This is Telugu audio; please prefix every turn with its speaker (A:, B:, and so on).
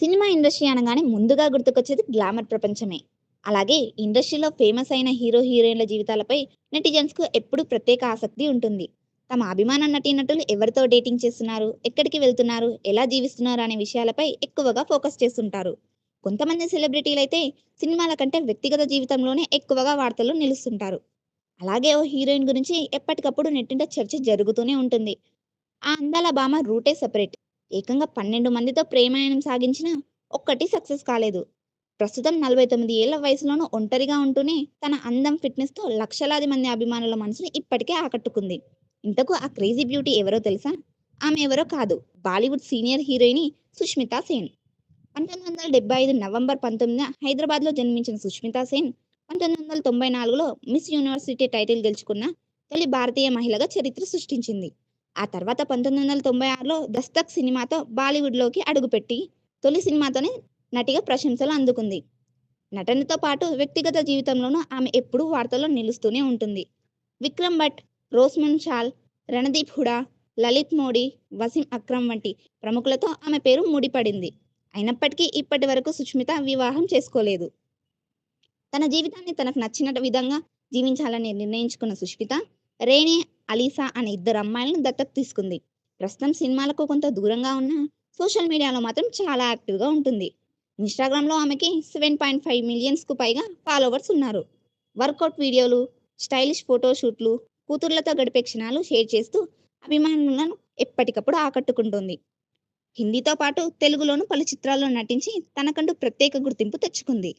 A: సినిమా ఇండస్ట్రీ అనగానే ముందుగా గుర్తుకొచ్చేది గ్లామర్ ప్రపంచమే. అలాగే ఇండస్ట్రీలో ఫేమస్ అయిన హీరో, హీరోయిన్ల జీవితాలపై నెటిజన్స్‌కు ఎప్పుడూ ప్రత్యేక ఆసక్తి ఉంటుంది. తమ అభిమాన నటీనటులు ఎవరితో డేటింగ్ చేస్తున్నారు, ఎక్కడికి వెళ్తున్నారు, ఎలా జీవిస్తున్నారు అనే విషయాలపై ఎక్కువగా ఫోకస్ చేస్తుంటారు. కొంతమంది సెలబ్రిటీలు అయితే సినిమాల కంటే వ్యక్తిగత జీవితంలోనే ఎక్కువగా వార్తలు నిలుస్తుంటారు. అలాగే ఓ హీరోయిన్ గురించి ఎప్పటికప్పుడు నెట్టింట చర్చ జరుగుతూనే ఉంటుంది. ఆ అందాల భామ రూటే సెపరేట్. ఏకంగా 12 మందితో ప్రేమాయణం సాగించిన ఒక్కటి సక్సెస్ కాలేదు. ప్రస్తుతం 49 ఏళ్ళ వయసులోనూ ఒంటరిగా ఉంటూనే తన అందం, ఫిట్‌నెస్‌తో లక్షలాది మంది అభిమానుల మనసుని ఇప్పటికే ఆకట్టుకుంది. ఇంతకు ఆ క్రేజీ బ్యూటీ ఎవరో తెలుసా? ఆమె ఎవరో కాదు బాలీవుడ్ సీనియర్ హీరోయిని సుష్మితా సేన్. 1975 నవంబర్ 19న హైదరాబాద్‌లో జన్మించిన సుష్మితా సేన్ 1994లో మిస్ యూనివర్సిటీ టైటిల్ గెలుచుకున్న తొలి భారతీయ మహిళగా చరిత్ర సృష్టించింది. ఆ తర్వాత 1996లో 'దస్తక్' సినిమాతో బాలీవుడ్‌లోకి అడుగుపెట్టి తొలి సినిమాతోనే నటిగా ప్రశంసలు అందుకుంది. నటనతో పాటు వ్యక్తిగత జీవితంలోనూ ఆమె ఎప్పుడూ వార్తల్లో నిలుస్తూనే ఉంటుంది. విక్రమ్ భట్, రోస్మన్ షాల్ రణదీప్ హుడా, లలిత్ మోడీ, వసీం అక్రమ్ వంటి ప్రముఖులతో ఆమె పేరు ముడిపడింది. అయినప్పటికీ ఇప్పటి వరకు సుష్మిత వివాహం చేసుకోలేదు. తన జీవితాన్ని తనకు నచ్చిన విధంగా జీవించాలని నిర్ణయించుకున్న సుష్మిత, రేణి అలీసా అనే ఇద్దరు అమ్మాయిలను దత్తత తీసుకుంది. ప్రస్తుతం సినిమాలకు కొంత దూరంగా ఉన్న సోషల్ మీడియాలో మాత్రం చాలా యాక్టివ్‌గా ఉంటుంది. ఇన్‌స్టాగ్రామ్‌లో ఆమెకి 7.5 మిలియన్స్‌కు పైగా ఫాలోవర్స్ ఉన్నారు. వర్కౌట్ వీడియోలు, స్టైలిష్ ఫోటో షూట్లు, గడిపే క్షణాలు షేర్ చేస్తూ అభిమానులను ఎప్పటికప్పుడు ఆకట్టుకుంటుంది హిందీతో పాటు తెలుగులోనూ పలు చిత్రాల్లో నటించి తనకంటూ ప్రత్యేక గుర్తింపు తెచ్చుకుంది.